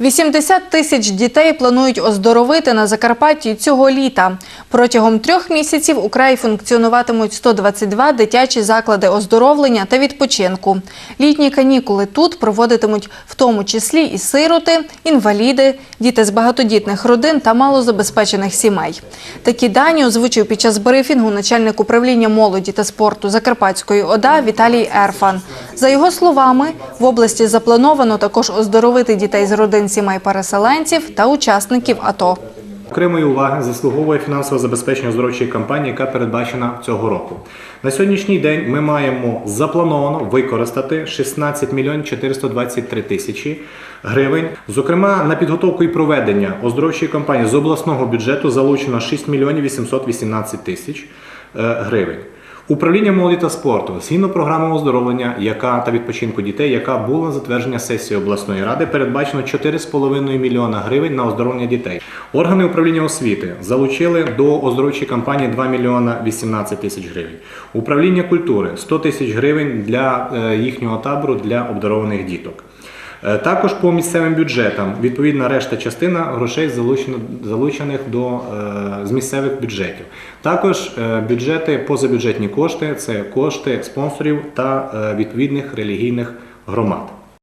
80 тисяч дітей планують оздоровити на Закарпатті цього літа. Протягом трьох місяців у краї функціонуватимуть 122 дитячі заклади оздоровлення та відпочинку. Літні канікули тут проводитимуть в тому числі і сироти, інваліди, діти з багатодітних родин та малозабезпечених сімей. Такі дані озвучив під час брифінгу начальник управління молоді та спорту Закарпатської ОДА Віталій Ерфан. За його словами, в області заплановано також оздоровити дітей з родин сімей переселенців та учасників АТО. Окремої уваги заслуговує фінансове забезпечення оздоровчої кампанії, яка передбачена цього року. На сьогоднішній день ми маємо заплановано використати 16 мільйонів 423 тисячі гривень. Зокрема, на підготовку і проведення оздоровчої кампанії з обласного бюджету залучено 6 мільйонів 818 тисяч е, гривень. Управління молоді та спорту згідно програми оздоровлення, яка та відпочинку дітей, яка була затверджена сесією обласної ради, передбачено 4,5 мільйона гривень на оздоровлення дітей. Органи управління освіти залучили до оздоровчої кампанії 2 мільйона 18 тисяч гривень. Управління культури 100 тисяч гривень для е, їхнього табору для обдарованих діток. Е, Також по місцевим бюджетам відповідна решта частина грошей залучених до, е, з місцевих бюджетів. Також е, бюджети, позабюджетні кошти це кошти спонсорів та відповідних релігійних громад.